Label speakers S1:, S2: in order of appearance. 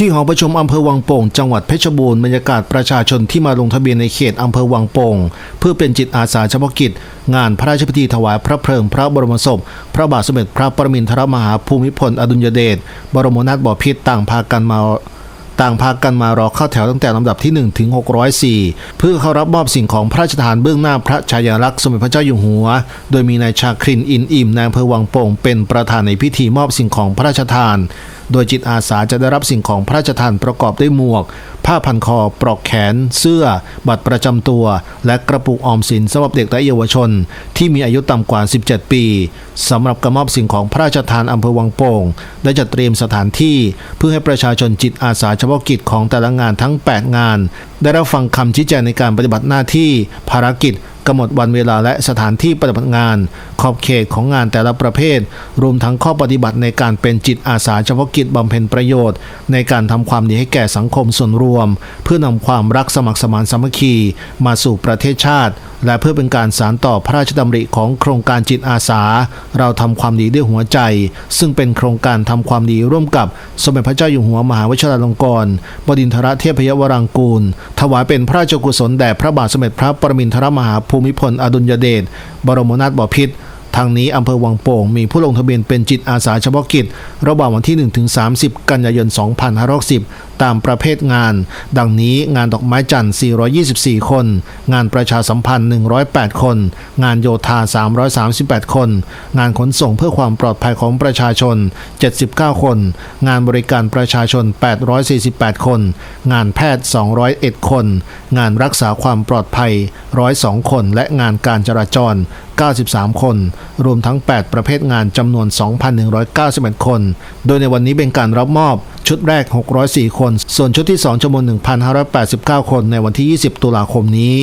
S1: ที่หอประชุมอำเภอวังโป่ง จังหวัดเพชรบูรณ์บรรยากาศประชาชนที่มาลงทะเบียนในเขตอำเภอวังโป่ง เพื่อเป็นจิตอาสาเฉพาะกิจ งานพระราชพิธีถวายพระเพลิงพระบรมศพ พระบาทสมเด็จพระปรมินทรมหาภูมิพลอดุลยเดชบรมนาถบพิตรต่างพากันมา ต่างพากันมารอเข้าแถวตั้งแต่ลำดับที่1ถึง604 เพื่อเข้ารับมอบสิ่งของพระราชทานเบื้องหน้าพระชายาลักษณ์สมเด็จพระเจ้าอยู่หัว โดยมีนายชาครินอินอิ่มนายอำเภอวังโป่งเป็นประธานในพิธีมอบสิ่งของพระราชทาน โดยจิตอาสาจะได้รับสิ่งของพระราชทานประกอบด้วยหมวก ผ้าพันคอ ปลอกแขน เสื้อ บัตรประจำตัว และกระปุกออมสินสำหรับเด็กและเยาวชน ที่มีอายุต่ำกว่า 17 ปีสำหรับกระมอบสิ่งของพระราชทานอำเภอวังโป่งได้จัดเตรียมสถานที่ เพื่อให้ประชาชนจิตอาสาเฉพาะกิจของแต่ละงานทั้ง 8 งาน ได้รับฟังคำชี้แจงในการปฏิบัติหน้าที่ภารกิจ กำหนดวันเวลาและสถานที่ปฏิบัติงาน ขอบเขตของงานแต่ละประเภท รวมทั้งข้อปฏิบัติในการเป็นจิตอาสาเฉพาะกิจบำเพ็ญประโยชน์ ในการทำความดีให้แก่สังคมส่วนรวม เพื่อนำความรักสมัครสมานสามัคคี มาสู่ประเทศชาติ และเพื่อเป็นการสานต่อพระราชดำริของโครงการจิตอาสา เราทำความดีด้วยหัวใจ ซึ่งเป็นโครงการทำความดีร่วมกับสมเด็จพระเจ้าอยู่หัวมหาวชิราลงกรณ์บดินทรเทพยวรังกูล ถวายเป็นพระราชกุศลแด่พระบาทสมเด็จพระปรมินทรมหาภููมิพลอดุลยเดชบรมนาถบพิตร ทางนี้อำเภอวังโป่งมีผู้ลงทะเบียนเป็นจิตอาสาเฉพาะกิจ ระหว่างวันที่1-30 กันยายน 2560 ตามประเภทงาน ดังนี้งานดอกไม้จันทร์ 424 คน งานประชาสัมพันธ์ 108 คน งานโยธา 338 คน งานขนส่งเพื่อความปลอดภัยของประชาชน 79 คน งานบริการประชาชน 848 คน งานแพทย์ 201 คน งานรักษาความปลอดภัย 102 คน และงานการจราจร 93 คน รวมทั้ง 8 ประเภทงานจำนวน 2,191 คน โดยในวันนี้เป็นการรับมอบชุดแรก 604 คน ส่วนชุดที่ 2จำนวน 1,589 คนในวันที่ 20 ตุลาคมนี้